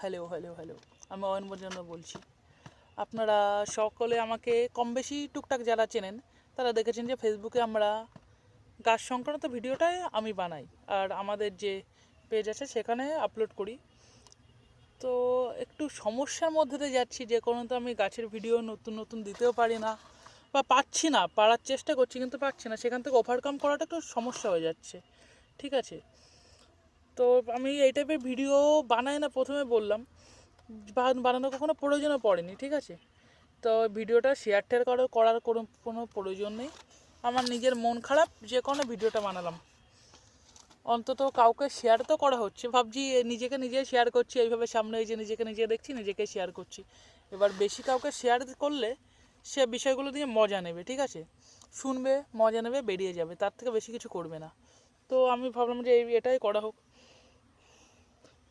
Hello hello hello. আমি অয়ন মজুমদার বলছি। আপনারা সকলে আমাকে কম বেশি টুকটাক যারা চেনেন, তারা দেখেছেন যে ফেসবুকে আমরা গাছ সংক্রান্ত ভিডিওটাই আমি বানাই। আর আমাদের যে পেজ আছে সেখানে আপলোড করি। তো একটু সমস্যার মধ্যে দিয়ে যাচ্ছি, যে কোনো তো আমি গাছের ভিডিও নতুন নতুন দিতেও পারি না বা পাচ্ছি না, পারার চেষ্টা করছি কিন্তু পাচ্ছি না। সেখান থেকে ওভারকাম করাটা একটু সমস্যা হয়ে যাচ্ছে। ঠিক আছে? তো আমি এই টাইপের ভিডিও বানাই না প্রথমে বললাম। বা- বানানোর কখনো প্রয়োজনও পড়েনি, ঠিক আছে? তো ভিডিওটা শেয়ার টেয়ার করার করার কোনো কোনো প্রয়োজন নেই। আমার নিজের মন খারাপ, যে কোনো ভিডিওটা বানালাম। অন্তত কাউকে শেয়ার তো করা হচ্ছে। ভাবছি নিজেকে নিজে শেয়ার করছি, এইভাবে সামনে এই যে নিজেকে নিজে দেখছি, নিজেকে শেয়ার করছি। এবার বেশি কাউকে শেয়ার করলে সে বিষয়গুলো নিয়ে মজা নেবে, ঠিক আছে? শুনবে, মজা নেবে, বেরিয়ে যাবে। তার থেকে বেশি কিছু করবে না। তো আমি ভাবলাম যে এটাই করা হোক।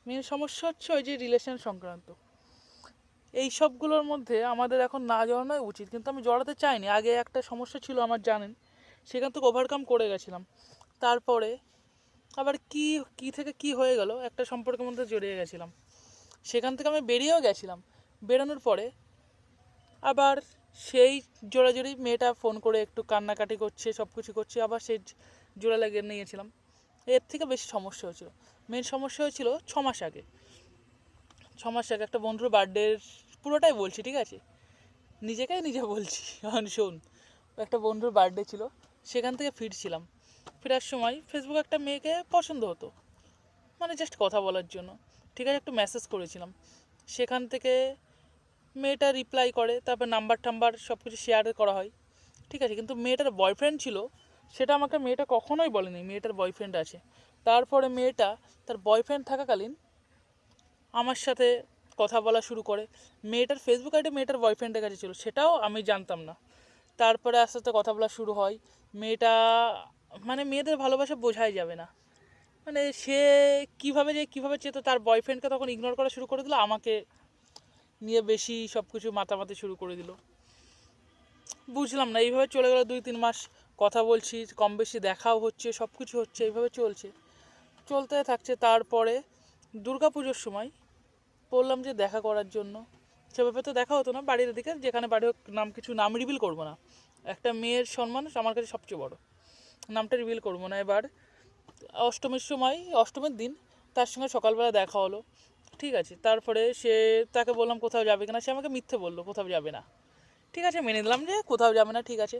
মেন সমস্যা হচ্ছে ওই যে রিলেশন সংক্রান্ত। এই সবগুলোর মধ্যে আমাদের এখন না জড়ানোই উচিত, কিন্তু আমি জড়াতে চাইনি। আগে একটা সমস্যা ছিল আমার জানেন, সেখান থেকে ওভারকাম করে গেছিলাম। তারপরে আবার কি কি থেকে কি হয়ে গেল একটা সম্পর্কের মধ্যে জড়িয়ে গেছিলাম। সেখান থেকে আমি বেরিয়েও গেছিলাম। বেরোনোর পরে আবার সেই জোড়াজোড়ি মেয়েটা ফোন করে একটু কান্নাকাটি করছে সব কিছু করছে, আবার সেই জোড়া লাগিয়ে নিয়েছিলাম। এর থেকে বেশি সমস্যা হয়েছিল। মেন সমস্যা হয়েছিল ছ মাস আগে। ছ মাস আগে একটা বন্ধুর বার্থডের পুরোটাই বলছি, ঠিক আছে? নিজেকেই নিজে বলছি এখন শোন, একটা বন্ধুর বার্থডে ছিল, সেখান থেকে ফিরছিলাম। ফেরার সময় ফেসবুকে একটা মেয়েকে পছন্দ হতো মানে জাস্ট কথা বলার জন্য। ঠিক আছে, একটু মেসেজ করেছিলাম। সেখান থেকে মেয়েটা রিপ্লাই করে, তারপর নাম্বার টাম্বার সব কিছু শেয়ার করা হয়। ঠিক আছে, কিন্তু মেয়েটার বয়ফ্রেন্ড ছিল, সেটা আমাকে মেয়েটা কখনোই বলেনি, মেয়েটার বয়ফ্রেন্ড আছে। তারপরে মেয়েটা তার বয়ফ্রেন্ড থাকাকালীন আমার সাথে কথা বলা শুরু করে। মেয়েটার ফেসবুক আইডি মেয়েটার বয়ফ্রেন্ডের কাছে ছিল, সেটাও আমি জানতাম না। তারপরে আস্তে আস্তে কথা বলা শুরু হয়। মেয়েটা মানে মেয়েদের ভালোবাসা বোঝাই যাবে না। মানে সে কীভাবে যে কীভাবে চেত, তার বয়ফ্রেন্ডকে তখন ইগনোর করা শুরু করে দিল, আমাকে নিয়ে বেশি সব কিছু মাতামাতি শুরু করে দিল। বুঝলাম না, এইভাবে চলে গেল দুই তিন মাস। কথা বলছি কম বেশি দেখাও হচ্ছে সব কিছু হচ্ছে, এইভাবে চলছে। চলতে থাকছে তারপরে পুজোর সময়। বললাম যে দেখা করার জন্য। সেভাবে তো দেখা হতো না, বাড়ির দিকে, যেখানে বাড়ি হোক, নাম কিছু, নাম রিভিল করব না। একটা মেয়ের সম্মান আমার কাছে সবচেয়ে বড়। নামটা রিভিল করব না। এবার অষ্টমীর সময়, অষ্টমীর দিন, তার সঙ্গে সকালবেলা দেখা হলো। ঠিক আছে, তারপরে সে, তাকে বললাম কোথাও যাবে কিনা, সে আমাকে মিথ্যে বলল, কোথাও যাবে না। ঠিক আছে, মেনে নিলাম যে কোথাও যাবে না, ঠিক আছে।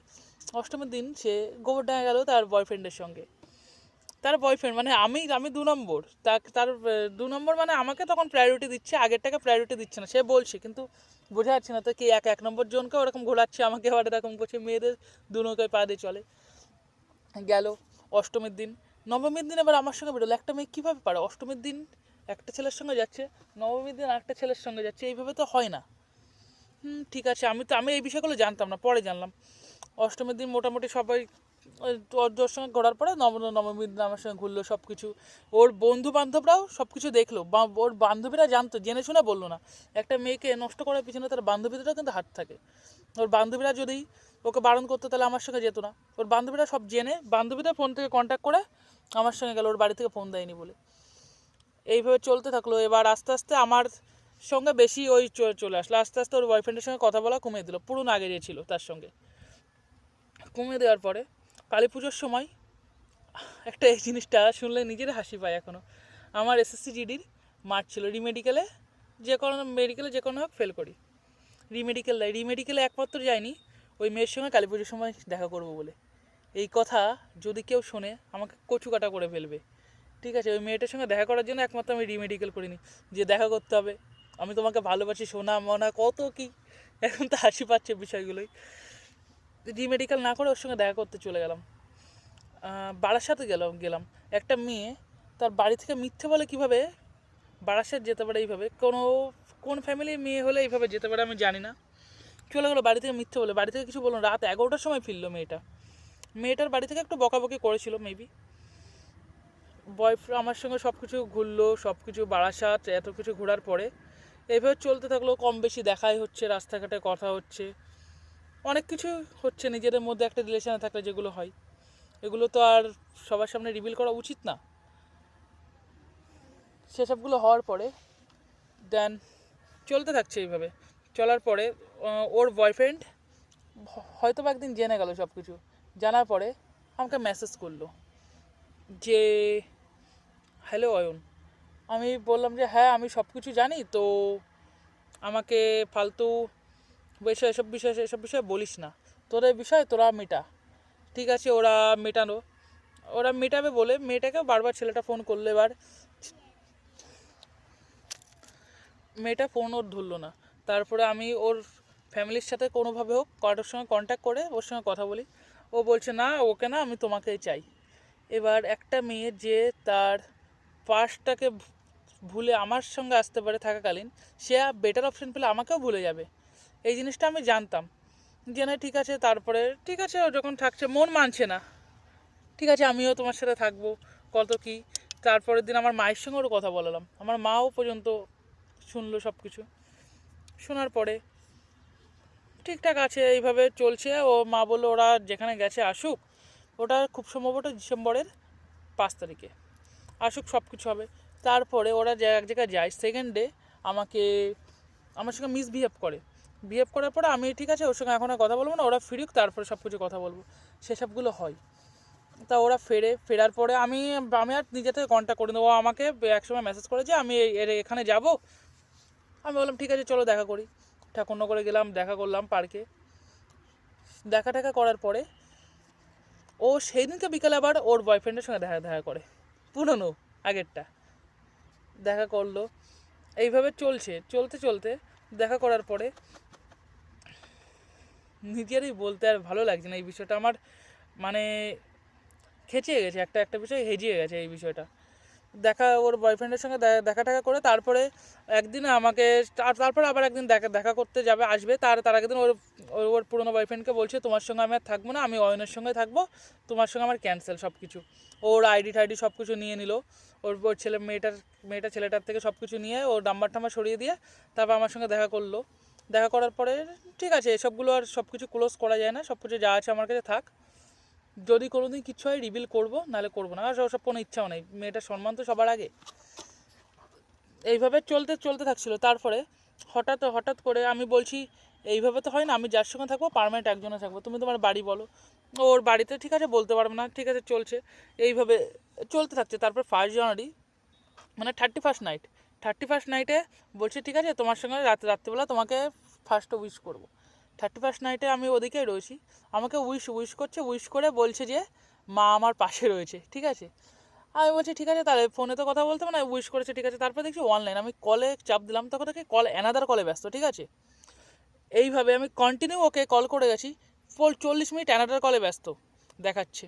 অষ্টমীর দিন সে গোবর গোবরডাঙ্গা গেল তার বয়ফ্রেন্ডের সঙ্গে। তার বয়ফ্রেন্ড মানে আমি আমি দু নম্বর। তার দু নম্বর মানে আমাকে তখন প্রায়োরিটি দিচ্ছে, আগেরটাকে প্রায়োরিটি দিচ্ছে না, সে বলছে, কিন্তু বোঝা যাচ্ছে না তো কি এক এক নম্বর জনকে ওরকম ঘোরাচ্ছে আমাকে, আবার এরকম করছে, মেয়েদের দু নৌকায় পা দিয়ে চলে। গেল অষ্টমীর দিন, নবমীর দিন এবার আমার সঙ্গে বেরোলো, একটা মেয়ে কীভাবে পারে? অষ্টমীর দিন একটা ছেলের সঙ্গে যাচ্ছে, নবমীর দিন আরেকটা ছেলের সঙ্গে যাচ্ছে, এইভাবে তো হয় না। হুম, ঠিক আছে, আমি তো, আমি এই বিষয়গুলো জানতাম না, পরে জানলাম। অষ্টমীর দিন মোটামুটি সবাই ওর সঙ্গে ঘোরার পরে নব নবমীর আমার সঙ্গে ঘুরলো সব কিছু ওর বন্ধু বান্ধবরাও সব কিছু দেখল। বা ওর বান্ধবীরা জানতো, জেনে শুনে বলল না। একটা মেয়েকে নষ্ট করার পিছনে তার বান্ধবীদেরও কিন্তু হাত থাকে। ওর বান্ধবীরা যদি ওকে বারণ করতো, তাহলে আমার সঙ্গে যেত না। ওর বান্ধবীরা সব জেনে বান্ধবীদের ফোন থেকে কন্ট্যাক্ট করে আমার সঙ্গে গেল। ওর বাড়ি থেকে ফোন দেয়নি বলে। এইভাবে চলতে থাকল। এবার আস্তে আস্তে আমার সঙ্গে বেশি ওই চলে আসলো। আস্তে আস্তে ওর বয়ফ্রেন্ডের সঙ্গে কথা বলা কমিয়ে দিল। পুরনো আগে যে ছিল, তার সঙ্গে। কমিয়ে দেওয়ার পরে কালী পুজোর সময় একটা এই জিনিসটা শুনলে নিজের হাসি পায় এখনও আমার এসএসসি জিডির মাঠ ছিল। রিমেডিকেলে যে কোনো মেডিকেলে যে কোনো হোক ফেল করি। রিমেডিকেল রিমেডিকেলে একমাত্র যায়নি ওই মেয়ের সঙ্গে কালী পুজোর সময় দেখা করব বলে। এই কথা যদি কেউ শোনে, আমাকে কচু কাটা করে ফেলবে। ঠিক আছে? ওই মেয়েটার সঙ্গে দেখা করার জন্য একমাত্র আমি রিমেডিকেল করিনি। যে দেখা করতে হবে। আমি তোমাকে ভালোবাসি, সোনা, মনা, কত কি। এখন তো হাসি পাচ্ছে বিষয়গুলোই। রিমেডিকেল না করে ওর সঙ্গে দেখা করতে চলে গেলাম। বারাসাতে গেলাম গেলাম। একটা মেয়ে তার বাড়ি থেকে মিথ্যে বলে কীভাবে বারাসাত যেতে পারে এইভাবে? কোনো, কোন ফ্যামিলির মেয়ে হলে এইভাবে যেতে পারে আমি জানি না। চলে গেলো বাড়ি থেকে মিথ্যে বলে। বাড়ি থেকে কিছু বলল রাত এগারোটার সময় ফিরলো মেয়েটা। মেয়েটার বাড়ি থেকে একটু বকাবকি করেছিল মেবি বয়ফ্রেন্ড আমার সঙ্গে সব কিছু ঘুরলো সব কিছু বারাসাত, এত কিছু ঘোরার পরে। এইভাবে চলতে থাকল, কম বেশি দেখাই হচ্ছে, রাস্তাঘাটে কথা হচ্ছে। অনেক কিছু হচ্ছে, নিজেদের মধ্যে একটা রিলেশনে থাকলে যেগুলো হয়। এগুলো তো আর সবার সামনে রিভিল করা উচিত না। সেসবগুলো হওয়ার পরে দেন চলতে থাকছে এইভাবে। চলার পরে ওর বয়ফ্রেন্ড হয়তো বা একদিন জেনে গেল সব কিছু জানার পরে আমাকে মেসেজ করল যে হ্যালো অয়ন। আমি বললাম যে হ্যাঁ আমি সব কিছু জানি, তো আমাকে ফালতু বিষয়, এসব বিষয়, এসব বিষয়ে বলিস না। তোদের বিষয় তোরা মেটা। ঠিক আছে, ওরা মেটানো ওরা মেটাবে বলে মেয়েটাকে বারবার ছেলেটা ফোন করল এবার। মেয়েটা ফোন ওর ধরলো না। তারপরে আমি ওর ফ্যামিলির সাথে কোনোভাবে হোক, কারোর সঙ্গে কন্ট্যাক্ট করে ওর সঙ্গে কথা বলি। ও বলছে, না, ওকে না, আমি তোমাকেই চাই। এবার একটা মেয়ে যে তার পাস্টটাকে ভুলে আমার সঙ্গে আসতে পারে থাকাকালীন, সে বেটার অপশন পেলে আমাকেও ভুলে যাবে। এই জিনিসটা আমি জানতাম। জেনে ঠিক আছে, তারপরে ঠিক আছে, ও যখন থাকছে, মন মানছে না। ঠিক আছে, আমিও তোমার সাথে থাকব, কত কি। তারপরের দিন আমার মায়ের সঙ্গেও কথা বলালাম। আমার মাও পর্যন্ত শুনলো সব কিছু শোনার পরে ঠিকঠাক আছে, এইভাবে চলছে। ও মা বলল, ওরা যেখানে গেছে আসুক, ওটা খুব সম্ভবত ডিসেম্বরের পাঁচ তারিখে। আসুক সব কিছু হবে। তারপরে ওরা যে এক জায়গায় যায় সেকেন্ড ডে আমাকে, আমার সঙ্গে মিসবিহেভ করে। বিহেভ করার পরে আমি ঠিক আছে, ওর সঙ্গে এখন আর কথা বলব না, ওরা ফিরুক, তারপরে সব কিছু কথা বলব। সেসবগুলো হয়। তা ওরা ফেরে, ফেরার পরে আমি আমি আর নিজে থেকে কন্ট্যাক্ট করে দেবো আমাকে একসময় মেসেজ করেছে আমি এই- এর, এখানে যাব? আমি বললাম, ঠিক আছে, চলো দেখা করি। ঠাকুর ঠাকুরনগরে গেলাম, দেখা করলাম পার্কে। দেখা টাকা করার পরে, ও সেই দিনকে বিকালে আবার ওর বয়ফ্রেন্ডের সঙ্গে দেখা দেখা করে। পুরনো, আগেরটা। দেখা করল। এইভাবে চলছে, চলতে চলতে দেখা করার পরে নিজেরই বলতে আর ভালো লাগছে না এই বিষয়টা। আমার মানে খেঁচিয়ে গেছে, একটা একটা বিষয় হেজিয়ে গেছে এই বিষয়টা। দেখা ওর বয়ফ্রেন্ডের সঙ্গে দেখা টাকা করে তারপরে একদিন আমাকে তার- তারপরে আবার একদিন দেখা দেখা করতে যাবে, আসবে। তার তার আগের দিন ওর, ওর- ওর পুরোনো বয়ফ্রেন্ডকে বলছে, তোমার সঙ্গে আমি আর থাকব না, আমি অয়নের সঙ্গে থাকব, তোমার সঙ্গে আমার ক্যান্সেল সব কিছু ওর আইডি টাইডি সব কিছু নিয়ে নিল। ওর ওর ছেলে, মেয়েটার, মেয়েটা ছেলেটার থেকে সব কিছু নিয়ে ওর নাম্বার টাম্বার সরিয়ে দিয়ে তারপর আমার সঙ্গে দেখা করল। দেখা করার পরে ঠিক আছে, এসবগুলো আর সব কিছু ক্লোজ করা যায় না সব কিছু যা আছে আমার কাছে থাক। যদি কোনোদিন কিছু হয় রিভিল করব, নাহলে করব না। আর ওসব কোনো ইচ্ছাও নেই। মেয়েটার সম্মান তো সবার আগে। এইভাবে চলতে চলতে থাকছিল। তারপরে হঠাৎ হঠাৎ করে আমি বলছি, এইভাবে তো হয় না, আমি যার সঙ্গে থাকব পারমানেন্ট একজনে থাকব। তুমি তোমার বাড়ি বলো। ওর বাড়িতে ঠিক আছে, বলতে পারবে না, ঠিক আছে, চলছে। এইভাবে চলতে থাকছে। তারপর ফার্স্ট জানুয়ারি মানে thirty first night thirty first নাইটে বলছে, ঠিক আছে, তোমার সঙ্গে রাত, রাত্রিবেলা তোমাকে ফার্স্ট উইশ করব। থার্টি ফার্স্ট নাইটে আমি ওদিকেই রয়েছি। আমাকে উইশ উইশ করছে উইশ করে বলছে যে, মা আমার পাশে রয়েছে। ঠিক আছে? আমি বলছি, ঠিক আছে, তাহলে ফোনে তো কথা বলতে না উইশ করেছে, ঠিক আছে। তারপর দেখছি অনলাইন আমি কলে চাপ দিলাম, তখন থেকে কল অ্যানাদার কলে ব্যস্ত, ঠিক আছে? এইভাবে আমি কন্টিনিউ ওকে কল করে গেছি ফুল চল্লিশ মিনিট অ্যানাদার কলে ব্যস্ত দেখাচ্ছে।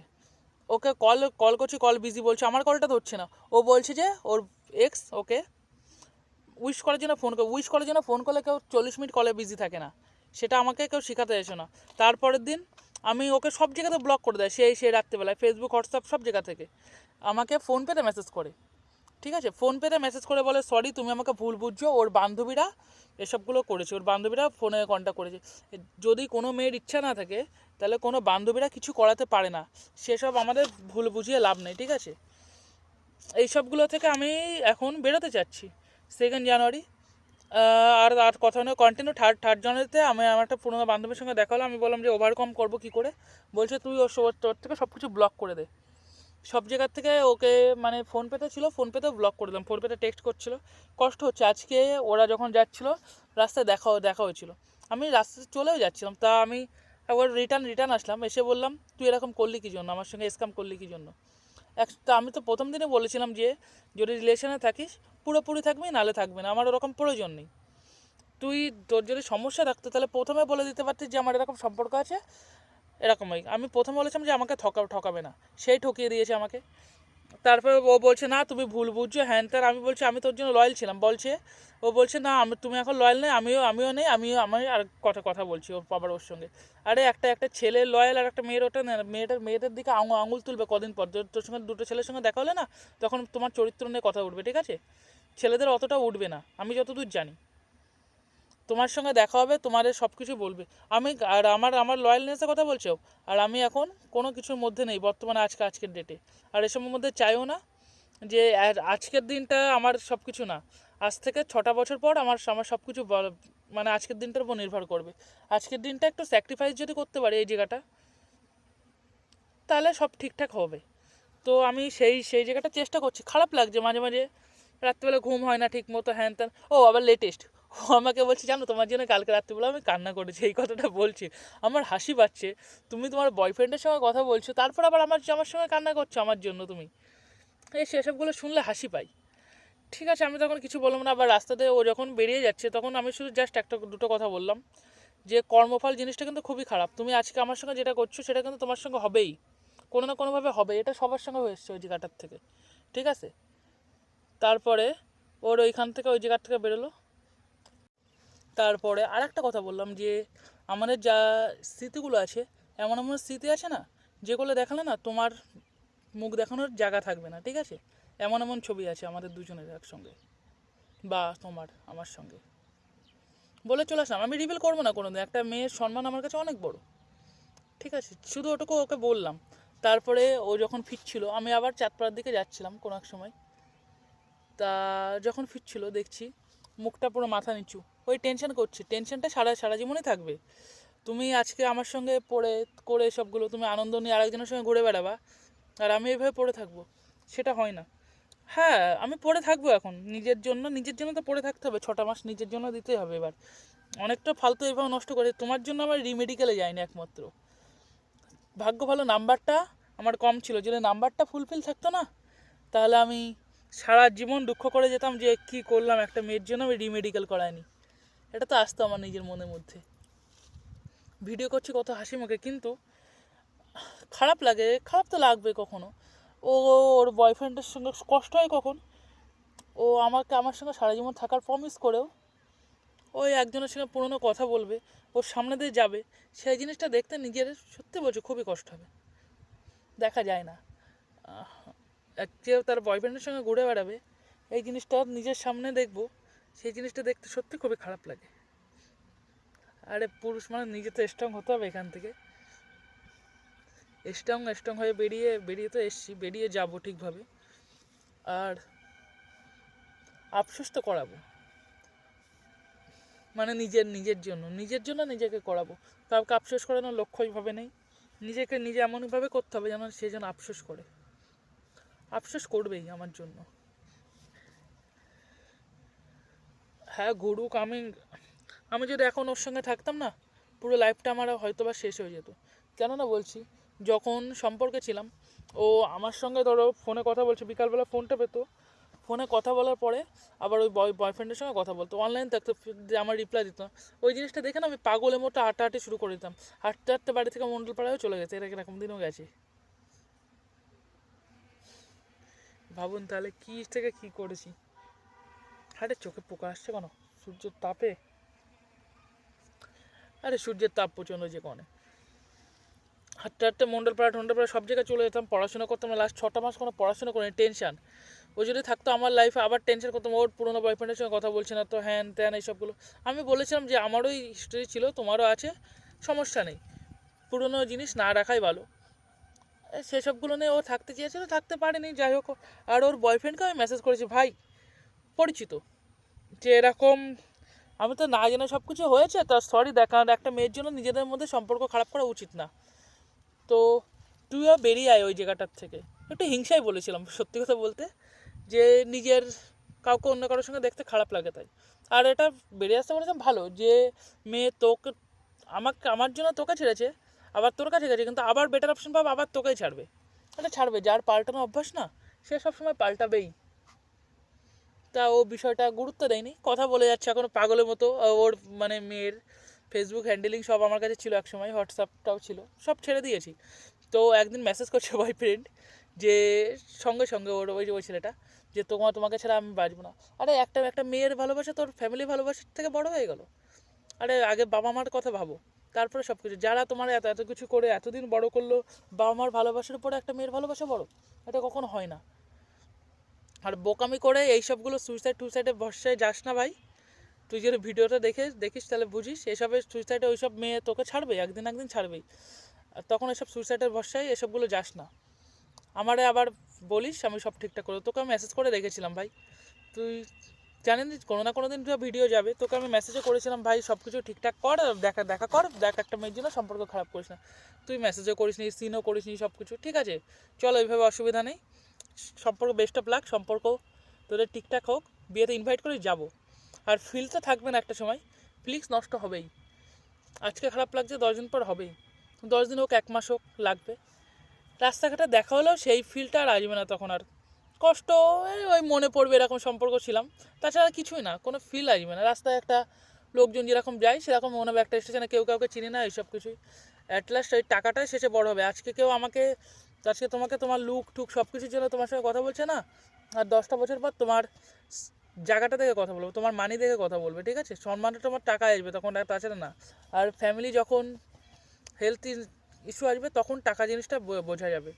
ওকে কল কল করছি কল বিজি বলছে, আমার কলটা ধরছে না। ও বলছে যে, ওর এক্স ওকে উইশ করার জন্য ফোন করে উইশ করার জন্য ফোন করলে কেউ চল্লিশ মিনিট কলে বিজি থাকে না। সেটা আমাকে কেউ শেখাতে এসো না। তারপরের দিন আমি ওকে সব জায়গাতে ব্লক করে দেয়, সেই সেই রাত্রেবেলায় ফেসবুক হোয়াটসঅ্যাপ সব জায়গা থেকে। আমাকে ফোন পেতে মেসেজ করে। ঠিক আছে? ফোন পেতে মেসেজ করে বলে সরি তুমি আমাকে ভুল বুঝছ। ওর বান্ধবীরা এসবগুলো করেছে। ওর বান্ধবীরা ফোনে কন্ট্যাক্ট করেছে। যদি কোনো মেয়ের ইচ্ছা না থাকে, তাহলে কোনো বান্ধবীরা কিছু করাতে পারে না। সেসব আমাদের ভুল বুঝিয়ে লাভ নেই। ঠিক আছে? এইসবগুলো থেকে আমি এখন বেরোতে চাচ্ছি। সেকেন্ড জানুয়ারি আর আর কথা নয় কন্টিনিউ থার্ড থার্ড জানুয়ারিতে আমি আমার একটা পুরোনো বান্ধবীর সঙ্গে দেখা হলো, আমি বললাম যে ওভারকম করব কী করে? বলছে, তুই ওর তোর থেকে সব কিছু ব্লক করে দে। সব জায়গার থেকে ওকে মানে ফোন পেতে ছিল ফোন পেতে ব্লক করে দিলাম ফোন পেতে টেক্সট করছিল। কষ্ট হচ্ছে, আজকে ওরা যখন যাচ্ছিল, রাস্তায় দেখা দেখা হয়েছিল। আমি রাস্তায় চলেও যাচ্ছিলাম, তা আমি একবার রিটার্ন রিটার্ন আসলাম, এসে বললাম, তুই এরকম করলি কী জন্য? আমার সঙ্গে স্ক্যাম করলি কী জন্য? এক তা আমি তো প্রথম দিনে বলেছিলাম যে যদি রিলেশনে থাকিস, পুরোপুরি থাকবি নালে থাকবি না। আমার ওরকম প্রয়োজন নেই। তুই তোর যদি সমস্যা থাকতো, তাহলে প্রথমে বলে দিতে পারতিস যে আমার এরকম সম্পর্ক আছে, এরকমই। আমি প্রথমে বলেছিলাম যে আমাকে ঠকা ঠকাবে না। সেই ঠকিয়ে দিয়েছে আমাকে। তারপরে ও বলছে, না, তুমি ভুল বুঝছ, হ্যান ত্যান। আমি বলছি, আমি তোর জন্য লয়াল ছিলাম। বলছে, ও বলছে, না, আমি, তুমি এখন লয়াল নেই, আমিও আমিও নেই, আমিও, আমি আর কথা কথা বলছি ওর বাবার, ওর সঙ্গে। আরে, একটা একটা ছেলের লয়াল আর একটা মেয়ের ওটা মেয়েটার, মেয়েদের দিকে আঙুল আঙুল তুলবে কদিন পর। তোর- তোর সঙ্গে, দুটো ছেলের সঙ্গে দেখা হলে না, তখন তোমার চরিত্র নিয়ে কথা উঠবে, ঠিক আছে? ছেলেদের অতটা উঠবে না, আমি যতদূর জানি। তোমার সঙ্গে দেখা হবে তোমাদের সব কিছু বলবে। আমি আর আমার আমার লয়ালনেসের কথা বলছো? আর আমি এখন কোনো কিছুর মধ্যে নেই, বর্তমানে আজকে, আজকের ডেটে আর এসবের মধ্যে চাইও না যে আজকের দিনটা আমার সব কিছু না। আজ থেকে ছটা বছর পর আমার আমার সব কিছু মানে আজকের দিনটার উপর নির্ভর করবে। আজকের দিনটা একটু স্যাক্রিফাইস যদি করতে পারি এই জায়গাটা, তাহলে সব ঠিকঠাক হবে। তো আমি সেই সেই জায়গাটা চেষ্টা করছি। খারাপ লাগছে মাঝে মাঝে। রাত্রিবেলা ঘুম হয় না ঠিক মতো হ্যান ত্যান। ও, আবার লেটেস্ট ও আমাকে বলছে, জানো তোমার জন্য কালকে রাত্রিবেলা আমি কান্না করেছি, এই কথাটা বলছি। আমার হাসি পাচ্ছে, তুমি তোমার বয়ফ্রেন্ডের সঙ্গে কথা বলছো, তারপর আবার আমার আমার সঙ্গে কান্না করছ আমার জন্য তুমি? এই সেসবগুলো শুনলে হাসি পাই। ঠিক আছে, আমি তখন কিছু বললাম না, আবার রাস্তাতে ও যখন বেরিয়ে যাচ্ছে, তখন আমি শুধু জাস্ট একটা, দুটো কথা বললাম, যে কর্মফল জিনিসটা কিন্তু খুবই খারাপ। তুমি আজকে আমার সঙ্গে যেটা করছ, সেটা কিন্তু তোমার সঙ্গে হবেই। কোনো না কোনোভাবে হবে, এটা সবার সঙ্গে হয়ে এসছে ওই জায়গাটার থেকে। ঠিক আছে? তারপরে ওর ওইখান থেকে ওই জায়গার থেকে বেরোলো। তারপরে আর একটা কথা বললাম যে আমাদের যা স্মৃতিগুলো আছে, এমন এমন স্মৃতি আছে না, যেগুলো দেখালে না তোমার মুখ দেখানোর জায়গা থাকবে না, ঠিক আছে? এমন এমন ছবি আছে আমাদের দুজনের একসঙ্গে বা তোমার, আমার সঙ্গে। বলে চলে আসলাম, আমি রিভিল করব না কোনোদিন, একটা মেয়ের সম্মান আমার কাছে অনেক বড়, ঠিক আছে? শুধু ওটুকু ওকে বললাম। তারপরে ও যখন ফিরছিল, আমি আবার চাঁদপাড়ার দিকে যাচ্ছিলাম কোনো এক সময়। তা যখন ফিরছিল, দেখছি মুখটা পুরো মাথা নিচু ওই টেনশন করছি। টেনশনটা সারা সারা জীবনই থাকবে। তুমি আজকে আমার সঙ্গে পড়ে, করে সবগুলো, তুমি আনন্দ নিয়ে আরেকজনের সঙ্গে ঘুরে বেড়াবা, আর আমি এভাবে পড়ে থাকব, সেটা হয় না। হ্যাঁ আমি পড়ে থাকব এখন। নিজের জন্য নিজের জন্য তো পড়ে থাকতে হবে, ছটা মাস নিজের জন্য দিতেই হবে এবার। অনেকটা ফালতু এভাবে নষ্ট করে, তোমার জন্য আমার রিমেডিকেলে যায়নি একমাত্র। ভাগ্য ভালো, নাম্বারটা আমার কম ছিল, যদি নাম্বারটা ফুলফিল থাকতো না, তাহলে আমি সারা জীবন দুঃখ করে যেতাম যে কি করলাম, একটা মেয়ের জন্য আমি রিমেডিকেল করাইনি এটা তো আসতো আমার নিজের মনের মধ্যে। ভিডিও করছি কত হাসি মুখে, কিন্তু খারাপ লাগে, খারাপ তো লাগবে কখনো। ও ওর বয়ফ্রেন্ডের সঙ্গে কষ্ট হয় কখন? ও আমাকে, আমার সঙ্গে সারা জীবন থাকার প্রমিস করেও ওই একজনের সঙ্গে পুরনো কথা বলবে ওর সামনে দিয়ে যাবে, সেই জিনিসটা দেখতে নিজের সত্যি বলছে খুবই কষ্ট হবে। দেখা যায় না। এক যে তার বয়ফ্রেন্ডের সঙ্গে ঘুরে বেড়াবে, এই জিনিসটা নিজের সামনে দেখব সেই জিনিসটা দেখতে সত্যি খুবই খারাপ লাগে। আরে পুরুষ মানে নিজে তো স্ট্রং হতে হবে এখান থেকে। স্ট্রং স্ট্রং হয়ে বেরিয়ে বেরিয়ে তো এসছি, বেরিয়ে যাব ঠিকভাবে। আর আফসোস তো করাবো। মানে নিজের নিজের জন্য নিজের জন্য নিজেকে করাবো। কাউকে আফসোস করানোর লক্ষ্য ওইভাবে নেই। নিজেকে নিজে এমনভাবে করতে হবে যেন সে যেন আফসোস করে। আফসোস করবেই আমার জন্য। হ্যাঁ ঘুরুক, আমি আমি যদি এখন ওর সঙ্গে থাকতাম না, পুরো লাইফটা আমার হয়তো বা শেষ হয়ে যেত। কেননা বলছি, যখন সম্পর্কে ছিলাম, ও আমার সঙ্গে ধরো ফোনে কথা বলছে, বিকালবেলা ফোনটা পেতো। ফোনে কথা বলার পরে আবার ওই বয় বয়ফ্রেন্ডের সঙ্গে কথা বলতো। অনলাইন থাকতো আমার রিপ্লাই দিত। ওই জিনিসটা দেখে না আমি পাগলের মতো হাঁটাহাঁটি শুরু করে দিতাম। হাঁটতে হাঁটতে বাড়ি থেকে মন্ডলপাড়ায়ও চলে গেছে, এর এরকম দিনও গেছে। ভাবুন তাহলে কী থেকে কী করেছি। আরে চোখে পোকা আসছে কেন? সূর্যের তাপে? আরে সূর্যের তাপ প্রচণ্ড যে কনে। হাঁটতে হাঁটতে মন্ডলপাড়া টন্ডলপাড়া সব জায়গায় চলে যেতাম, পড়াশোনা করতাম লাস্ট ছটা মাস কোনো পড়াশোনা করিনি টেনশান ও যদি থাকতো আমার লাইফে আবার টেনশন করতাম, ওর পুরোনো বয়ফ্রেন্ডের সঙ্গে কথা বলছে না, তো হ্যান ত্যান এইসবগুলো আমি বলেছিলাম যে আমারও হিস্টোরি ছিল, তোমারও আছে, সমস্যা নেই। পুরোনো জিনিস না রাখাই ভালো। সেসবগুলো নিয়ে ও থাকতে চেয়েছিল, থাকতে পারেনি, যাই হোক। আর ওর বয়ফ্রেন্ডকে আমি মেসেজ করেছি, ভাই, পরিচিত। যে এরকম আমি তো না জেনে সব কিছু হয়েছে, তা সরি দেখা একটা মেয়ের জন্য নিজেদের মধ্যে সম্পর্ক খারাপ করা উচিত না। তো তুইও বেরিয়ে আয় ওই জায়গাটার থেকে। একটু হিংসাই বলেছিলাম, সত্যি কথা বলতে, যে নিজের কাউকে অন্য কারোর সঙ্গে দেখতে খারাপ লাগে তাই। আর এটা বেরিয়ে আসতে বলেছিলাম ভালো, যে মেয়ে তোকে, আমাকে, আমার জন্য তোকে ছেড়েছে, আবার তোর কাছে গেছে, কিন্তু আবার বেটার অপশন পাবে, আবার তোকেই ছাড়বে। এটা ছাড়বে, যার পাল্টানো অভ্যাস না, সে সবসময় পাল্টাবেই। তা ও বিষয়টা গুরুত্ব দেয়নি। কথা বলে যাচ্ছে এখন পাগলের মতো। ওর মানে মেয়ের ফেসবুক হ্যান্ডেলিং সব আমার কাছে ছিল একসময় হোয়াটসঅ্যাপটাও ছিল, সব ছেড়ে দিয়েছি। তো একদিন মেসেজ করছে বয়ফ্রেন্ড যে, সঙ্গে সঙ্গে ওর ওই ওই ছেলেটা, যে তোমার তোমাকে ছাড়া আমি বাঁচবো না। আরে একটা একটা মেয়ের ভালোবাসা তোর ফ্যামিলি ভালোবাসার থেকে বড় হয়ে গেল। আরে আগে বাবা মার কথা ভাবো, তারপরে সব কিছু। যারা তোমার এত এত কিছু করে এতদিন বড় করল, বাবা মার ভালোবাসার উপরে একটা মেয়ের ভালোবাসা বড়, এটা কখনো হয় না। আর বোকামি করে এই সবগুলো সুইসাইড টুইসাইডে ভরসায় যাস না ভাই। তুই যদি ভিডিওটা দেখে, দেখিস তাহলে বুঝিস, এসবের সুইসাইডে ওই সব মেয়ে তোকে ছাড়বে, একদিন একদিন ছাড়বেই। আর তখন এসব সুইসাইডের ভরসায় এসবগুলো যাস না। আমারে আবার বলিস, আমি সব ঠিকঠাক করে, তোকে আমি মেসেজ করে রেখেছিলাম ভাই। তুই জানেন কোনো না কোনো দিন তো ভিডিও যাবে। তোকে আমি মেসেজও করেছিলাম, ভাই সব কিছু ঠিকঠাক কর, দেখা দেখা কর, দেখ একটা মেয়ের জন্য সম্পর্ক খারাপ করিস না। তুই মেসেজও করিস নি সিনও করিস নি সব কিছু ঠিক আছে? চলো এইভাবে অসুবিধা নেই। সম্পর্ক বেস্ট অফ লাক সম্পর্ক তোদের ঠিকঠাক হোক, বিয়েতে ইনভাইট করে যাব। আর ফিল তো থাকবে না একটা সময় ফিলিংস নষ্ট হবেই। আজকে খারাপ লাগছে, দশ দিন পর হবেই। দশ দিন হোক, এক মাস হোক, লাগবে। রাস্তাঘাটে দেখা হলেও সেই ফিলটা আর আসবে না তখন আর। কষ্ট ওই মনে পড়বে এরকম সম্পর্ক ছিলাম। তাছাড়া কিছুই না, কোনো ফিল আসবে না। রাস্তায় একটা লোকজন যেরকম যায়, সেরকম মনে হবে একটা স্টেশনে কেউ কাউকে চিনি না, এইসব কিছুই। অ্যাট লাস্ট ওই টাকাটাই শেষে বড় হবে। আজকে কেউ আমাকে আজকে তোমাকে তোমার লুক টুক সব কিছুর জন্য তোমার সঙ্গে কথা বলছে না? আর দশটা বছর পর তোমার জায়গাটা থেকে কথা বলব, তোমার মানি থেকে কথা বলবে, ঠিক আছে? সম্মানটা তোমার টাকা আসবে, তখন আর তাছাড়া না। আর ফ্যামিলি যখন হেলথ ইস্যু আসবে, তখন টাকা জিনিসটা বোঝা যাবে।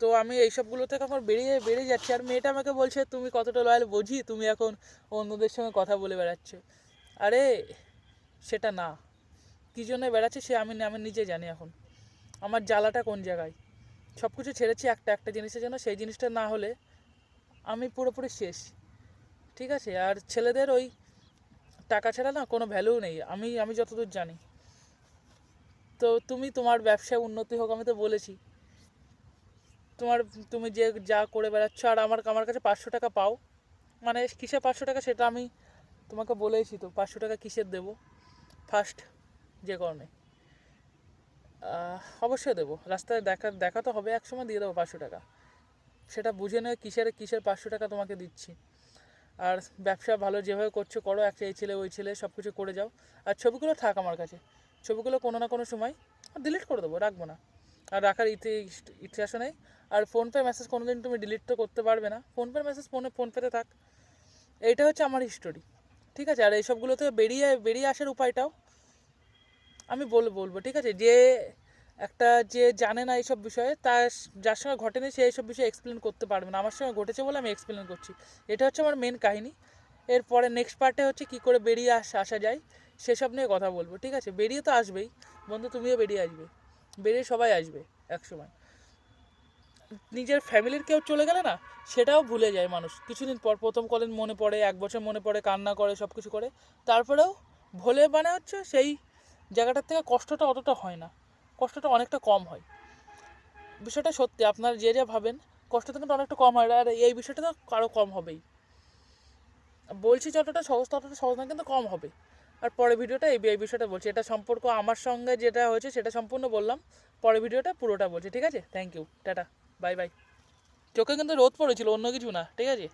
তো আমি এইসবগুলো থেকে আমার বেরিয়ে বেরিয়ে যাচ্ছি। আর মেয়েটা আমাকে বলছে, তুমি কতটা লয়াল বুঝি? তুমি এখন অন্যদের সঙ্গে কথা বলে বেড়াচ্ছে। আরে, সেটা না। কী জন্য বেড়াচ্ছে সে আমি আমি নিজে জানি এখন। আমার জ্বালাটা কোন জায়গায়? সব কিছু ছেড়েছি একটা একটা জিনিসের জন্য, সেই জিনিসটা না হলে আমি পুরোপুরি শেষ। ঠিক আছে? আর ছেলেদের ওই টাকা ছাড়া না কোনো ভ্যালু নেই। আমি আমি যতদূর জানি। তো তুমি তোমার ব্যবসায় উন্নতি হোক, আমি তো বলেছি। তোমার, তুমি যে যা করে বেড়াচ্ছ, আর আমার আমার কাছে পাঁচশো টাকা পাও। মানে কিসের পাঁচশো টাকা সেটা আমি তোমাকে বলেইছি তো। পাঁচশো টাকা কিসের দেবো? ফার্স্ট যে কারণে অবশ্যই দেবো। রাস্তায় দেখা দেখা তো হবে, এক সময় দিয়ে দেবো পাঁচশো টাকা। সেটা বুঝে নয় কিসের কিসের পাঁচশো টাকা তোমাকে দিচ্ছি। আর ব্যবসা ভালো যেভাবে করছ, করো একটা এই ছেলে, ওই ছেলে সব কিছু করে যাও। আর ছবিগুলো থাক আমার কাছে। ছবিগুলো কোনো না কোনো সময় ডিলিট করে দেবো, রাখব না। আর রাখার ইতি, ইতিহাসও নেই। আর ফোনপে মেসেজ কোনো দিন তুমি ডিলিট তো করতে পারবে না। ফোনপে মেসেজ ফোনে, ফোনপেতে থাক। এইটা হচ্ছে আমার হিস্টোরি ঠিক আছে? আর এইসবগুলো থেকে বেরিয়ে বেরিয়ে আসার উপায়টাও আমি বল, বলব, ঠিক আছে? যে একটা যে জানে না এইসব বিষয়ে, তার যার সঙ্গে ঘটেনি সে এইসব বিষয়ে এক্সপ্লেন করতে পারবে না। আমার সঙ্গে ঘটেছে বলে আমি এক্সপ্লেন করছি। এটা হচ্ছে আমার মেন কাহিনী। এরপরে নেক্সট পার্টে হচ্ছে কি করে বেরিয়ে আস, আসা যায়, সেসব নিয়ে কথা বলব, ঠিক আছে? বেরিয়ে তো আসবেই। বন্ধু, তুমিও বেরিয়ে আসবে। বেরিয়ে সবাই আসবে এক সময় নিজের ফ্যামিলির কেউ চলে গেলে না, সেটাও ভুলে যায় মানুষ। কিছুদিন পর প্রথম কদিন মনে পড়ে, এক বছর মনে পড়ে, কান্না করে সব কিছু করে। তারপরেও ভোলে মানে হচ্ছে সেই জায়গাটার থেকে কষ্টটা অতটা হয় না। কষ্টটা অনেকটা কম হয়। বিষয়টা সত্যি, আপনার যে যা ভাবেন, কষ্টটা কিন্তু অনেকটা কম হয়। আর এই বিষয়টা তো আরও কম হবেই। বলছি যতটা সহজ, ততটা সহজ না কিন্তু কম হবে। আর পরে ভিডিওটা এই এই বিষয়টা বলছি। এটা সম্পর্ক আমার সঙ্গে যেটা হয়েছে, সেটা সম্পূর্ণ বললাম। পরে ভিডিওটা পুরোটা বলছি, ঠিক আছে? Thank you tata bye bye চোখে কিন্তু রোদ পড়েছিল, অন্য কিছু না, ঠিক আছে?